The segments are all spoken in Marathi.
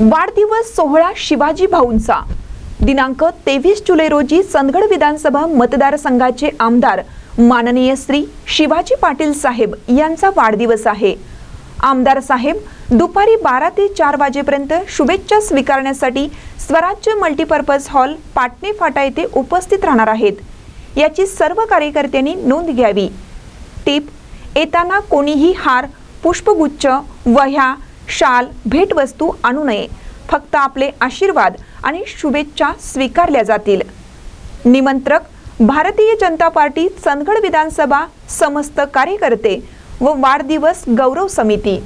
वाढदिवस सोहळा शिवाजी भाऊंचा. दिनांक तेवीस जुलै रोजी चंदगड विधानसभा मतदारसंघाचे आमदार माननीय श्री शिवाजी पाटील साहेब यांचा वाढदिवस आहे. आमदार साहेब दुपारी बारा ते चार वाजेपर्यंत शुभेच्छा स्वीकारण्यासाठी स्वराज्य मल्टीपर्पज हॉल पाटणे फाटा येथे उपस्थित राहणार आहेत. याची सर्व कार्यकर्त्यांनी नोंद घ्यावी. टीप येताना कोणीही हार पुष्पगुच्छ वह्या शाल भेटवस्तू आणू नये. फक्त आपले आशीर्वाद आणि शुभेच्छा स्वीकारल्या जातील. निमंत्रक भारतीय जनता पार्टी चंदगड विधानसभा समस्त कार्यकर्ते व वाढदिवस गौरव समिती.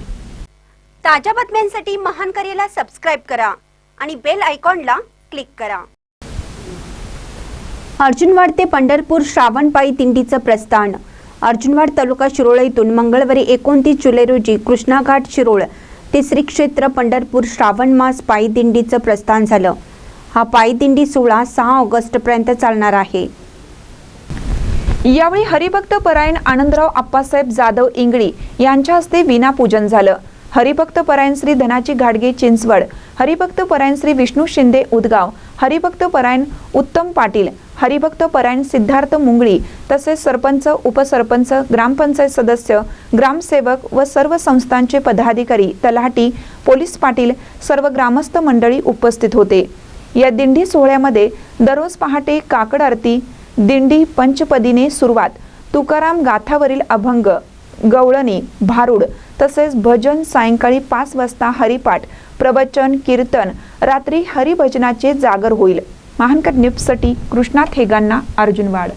ताज्या बातम्यांसाठी महान करेला सबस्क्राईब करा आणि बेल आयकॉनला क्लिक करा. अर्जुनवाड ते पंढरपूर श्रावणपायी दिंडीचं प्रस्थान. अर्जुनवाड तालुका शिरोळ इथून मंगळवारी एकोणतीस जुलै रोजी कृष्णाघाट शिरोळ ते श्रीक्षेत्र पंढरपूर श्रावण मास पायदिंडीचं प्रस्थान झालं. हा पायदिंडी सोहळा सहा ऑगस्टपर्यंत चालणार आहे. यावेळी हरिभक्त परायण आनंदराव आप्पासाहेब जाधव इंगळी यांच्या हस्ते विनापूजन झालं. हरिभक्त परायण श्री धनाची घाडगे चिंचवड हरिभक्त परायण श्री विष्णू शिंदे उदगाव हरिभक्त परायण उत्तम पाटील हरिभक्त परायण सिद्धार्थ मुंगळी तसेच सरपंच उपसरपंच ग्रामपंचायत सदस्य ग्रामसेवक व सर्व संस्थांचे पदाधिकारी तलाठी पोलीस पाटील सर्व ग्रामस्थ मंडळी उपस्थित होते. या दिंडी सोहळ्यामध्ये दररोज पहाटे काकड आरती दिंडी पंचपदीने सुरुवात तुकाराम गाथावरील अभंग गवळणी भारूड तसेच भजन सायंकाळी पाच वाजता हरिपाठ प्रवचन कीर्तन रात्री हरिभजनाचे जागर होईल. महानकर न्यूजसाठी कृष्णा थेगांना अर्जुनवाड.